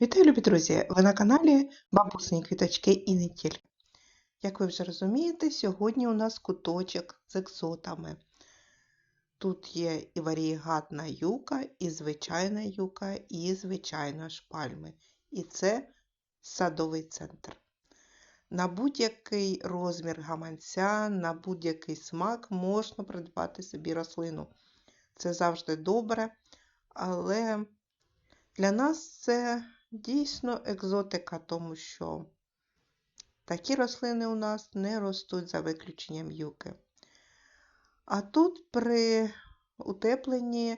Вітаю, любі друзі! Ви на каналі Бабусині квіточки і не тільки. Як ви вже розумієте, сьогодні у нас куточок з екзотами. Тут є і варієгатна юка, і звичайна юка, і звичайна шпальми. І це садовий центр. На будь-який розмір гаманця, на будь-який смак можна придбати собі рослину. Це завжди добре, але для нас це дійсно екзотика, тому що такі рослини у нас не ростуть за виключенням юки. А тут при утепленні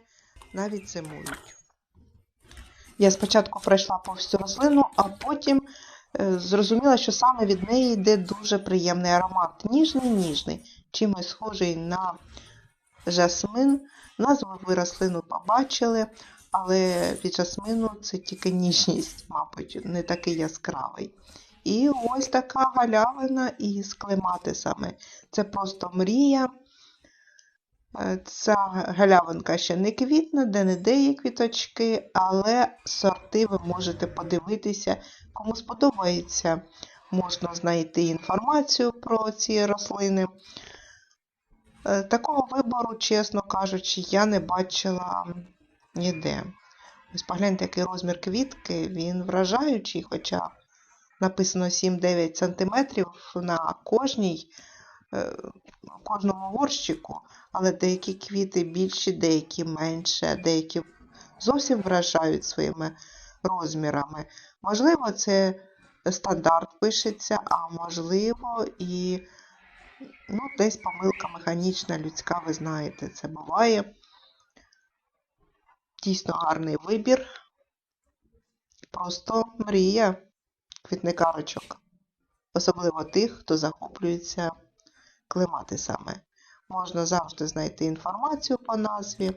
навіть зимують. Я спочатку пройшла по всю рослину, а потім е, зрозуміла, що саме від неї йде дуже приємний аромат. Ніжний-ніжний, чимось схожий на жасмин. Назву ви рослину побачили, але від жасмину це тільки ніжність, мабуть, не такий яскравий. І ось така галявина із клематисами. Це просто мрія. Е, Ця галявинка ще не квітне, де не де є квіточки, але сорти ви можете подивитися. Кому сподобається, можна знайти інформацію про ці рослини. Е, Такого вибору, чесно кажучи, я не бачила ніде. Ось погляньте, який розмір квітки, він вражаючий, хоча написано 7-9 см на кожній, е, кожному горщику, але деякі квіти більші, деякі менше, деякі зовсім вражають своїми розмірами. Можливо, це стандарт пишеться, а можливо, і ну, десь помилка механічна, людська, ви знаєте, це буває. Дійсно гарний вибір. Просто мрія квітникарочок. Особливо тих, хто захоплюється клематисами. Можна завжди знайти інформацію по назві.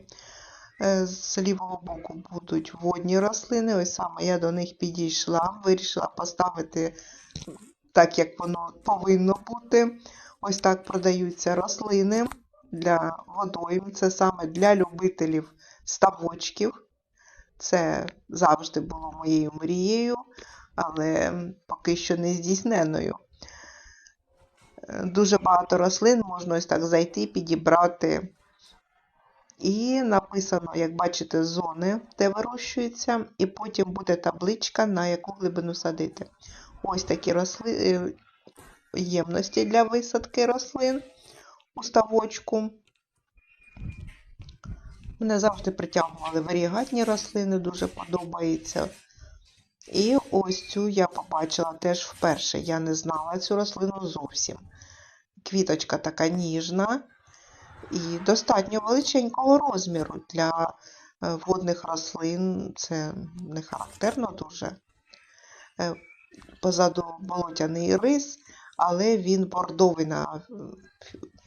Е, З лівого боку будуть водні рослини. Ось саме я до них підійшла, вирішила поставити так, як воно повинно бути. Ось так продаються рослини для водойм. Це саме для любителів ставочків. Це завжди було моєю мрією, але поки що не здійсненою. Дуже багато рослин можна ось так зайти, підібрати. І написано, як бачите, зони, де вирощується, і потім буде табличка, на яку глибину садити. Ось такі росли... е, ємності для висадки рослин у ставочку. Мене завжди притягували варігатні рослини, дуже подобається. І ось цю я побачила теж вперше. Я не знала цю рослину зовсім. Квіточка така ніжна і достатньо величенького розміру для е, водних рослин. Це не характерно дуже. Е, Позаду болотяний рис, але він бордовий на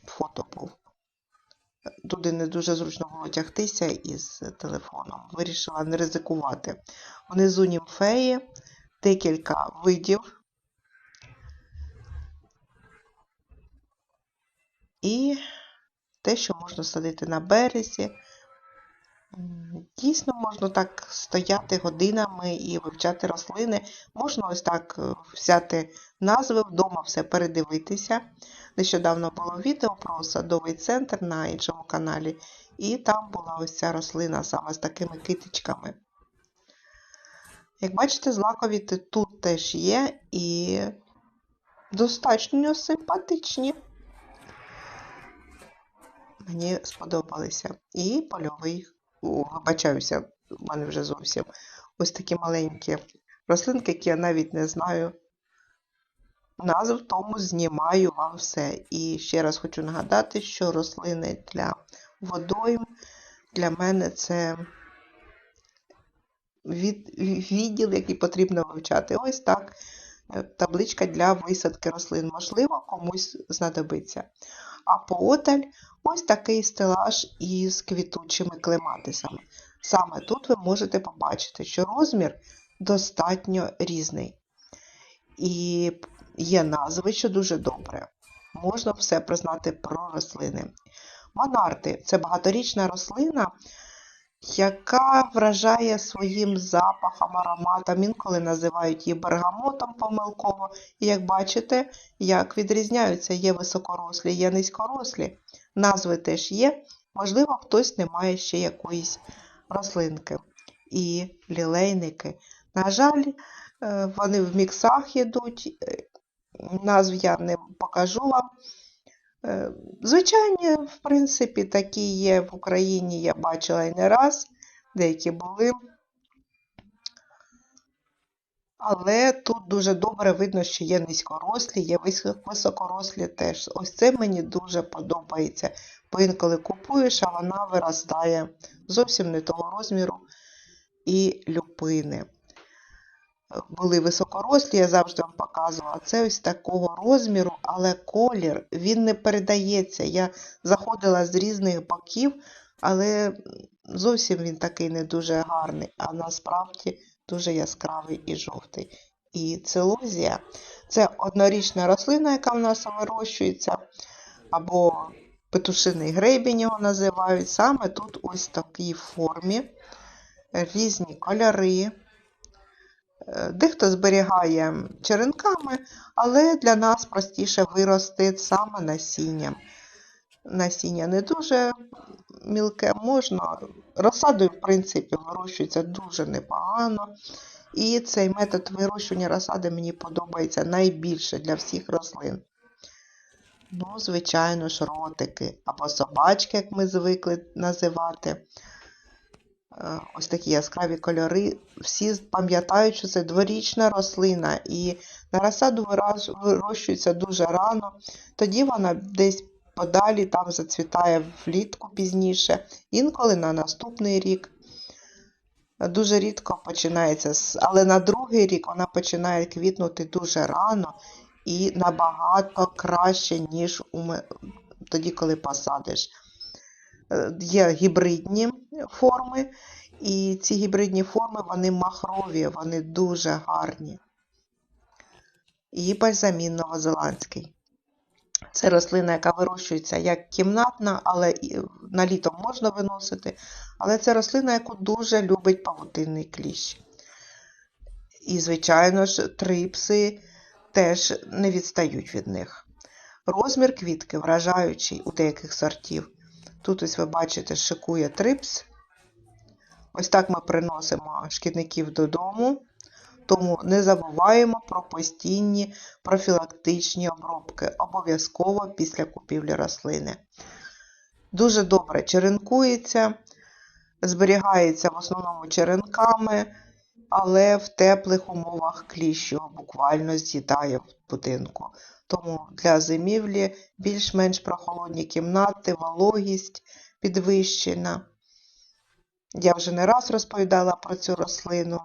фото був. Туди не дуже зручно було тягтися із телефоном. Вирішила не ризикувати. Внизу німфеї, декілька видів. І те, що можна садити на березі. Дійсно, можна так стояти годинами і вивчати рослини. Можна ось так е, взяти назви вдома, все передивитися. Нещодавно було відео про садовий центр на іншому каналі, і там була ось ця рослина саме з такими китичками. Як бачите, злаковіти тут теж є і достатньо симпатичні. Мені сподобалися. І польовий, вибачаюся, в мене вже зовсім ось такі маленькі рослинки, які я навіть не знаю назв, тому знімаю вам все. І ще раз хочу нагадати, що рослини для водойм для мене це від, відділ, який потрібно вивчати. Ось так. Е, Табличка для висадки рослин, можливо, комусь знадобиться. А поодаль ось такий стелаж із квітучими клематисами. Саме тут ви можете побачити, що розмір достатньо різний. І є назви, що дуже добре. Можна все признати про рослини. Монарти це багаторічна рослина, яка вражає своїм запахом, ароматом. Інколи називають її бергамотом помилково. І як бачите, як відрізняються, є високорослі, є низькорослі. Назви теж є. Можливо, хтось не має ще якоїсь рослинки. І лілейники. На жаль, е, вони в міксах йдуть. е, Назв я не покажу вам. Е, Звичайні, в принципі, такі є в Україні, я бачила і не раз, деякі були. Але тут дуже добре видно, що є низькорослі, є високорослі теж. Ось це мені дуже подобається. Бо інколи купуєш, а вона виростає зовсім не того розміру і люпини. Були високорослі, я завжди вам показувала. Це ось такого розміру, але колір він не передається. Я заходила з різних боків, але зовсім він такий не дуже гарний, а насправді дуже яскравий і жовтий. І целозія це однорічна рослина, яка в нас вирощується, або петушиний гребінь його називають. Саме тут ось в такій формі різні кольори. Е, Дехто зберігає черенками, але для нас простіше вирости саме насінням. Насіння не дуже мілке, можна. Розсадою, в принципі, вирощується дуже непогано. І цей метод вирощування розсади мені подобається найбільше для всіх рослин. Ну, звичайно ж, ротики або собачки, як ми звикли називати. Е, Ось такі яскраві кольори. Всі пам'ятають, що це дворічна рослина, і на розсаду вирощується дуже рано. Тоді вона десь подалі там зацвітає влітку пізніше, інколи на наступний рік. Дуже рідко починається, але на другий рік вона починає квітнути дуже рано і набагато краще, ніж у тоді, коли посадиш. Е, Є гібридні форми, і ці гібридні форми вони махрові, вони дуже гарні. І бальзамін новозеландський. Це рослина, яка вирощується як кімнатна, але і на літо можна виносити. Але це рослина, яку дуже любить павутинний кліщ. І, звичайно ж, трипси теж не відстають від них. Розмір квітки вражаючий у деяких сортів. Тут ось ви бачите, шикує трипс. Ось так ми приносимо шкідників додому. Тому не забуваємо про постійні профілактичні обробки, обов'язково після купівлі рослини. Дуже добре черенкується, зберігається в основному черенками, але в теплих умовах кліщ буквально з'їдає в будинку. Тому для зимівлі більш-менш прохолодні кімнати, вологість підвищена. Я вже не раз розповідала про цю рослину.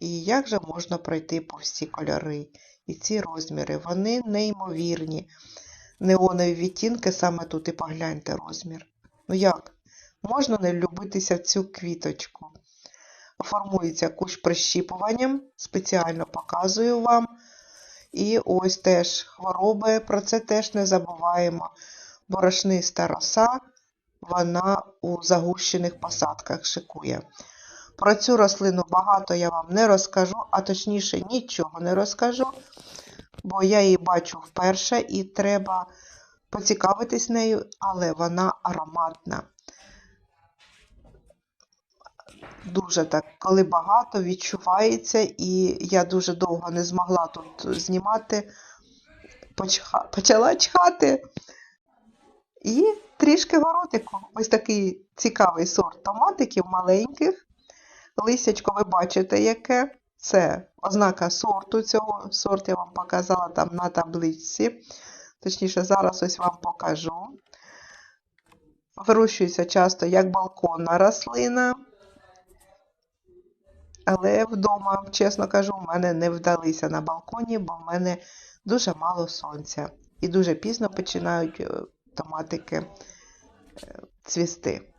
І як же можна пройти по всі кольори і ці розміри? Вони неймовірні. Неонові відтінки саме тут і погляньте розмір. Ну як? Можна не любитися в цю квіточку. Формується кущ прищіпуванням, спеціально показую вам. І ось теж хвороби, про це теж не забуваємо. Борошниста роса, вона у загущених посадках шикує. Про цю рослину багато я вам не розкажу, а точніше нічого не розкажу, бо я її бачу вперше і треба поцікавитись нею, але вона ароматна. Дуже так, коли багато відчувається, і я дуже довго не змогла тут знімати, почха- почала чхати. І трішки городику. Ось такий цікавий сорт томатиків маленьких. Лисячко ви бачите, яке. Це ознака сорту цього. Сорт я вам показала там на табличці. Точніше, зараз ось вам покажу. Вирощується часто як балконна рослина. Але вдома, чесно кажу, в мене не вдалися на балконі, бо в мене дуже мало сонця. І дуже пізно починають е, томатики е, цвісти.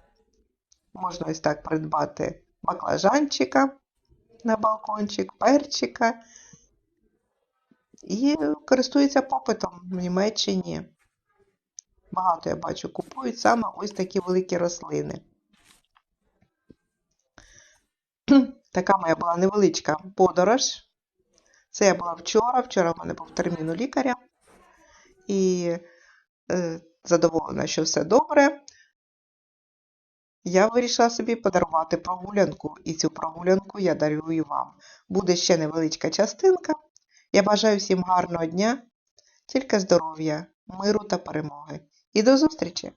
Можна ось так придбати баклажанчика на балкончик, перчика. І користується попитом в Німеччині. Багато я бачу, купують саме ось такі великі рослини. Така моя була невеличка подорож. Це я була вчора. Вчора в мене був термін у лікаря. І е, задоволена, що все добре. Я вирішила собі подарувати прогулянку, і цю прогулянку я дарую вам. Буде ще невеличка частинка. Я бажаю всім гарного дня, тільки здоров'я, миру та перемоги. І до зустрічі!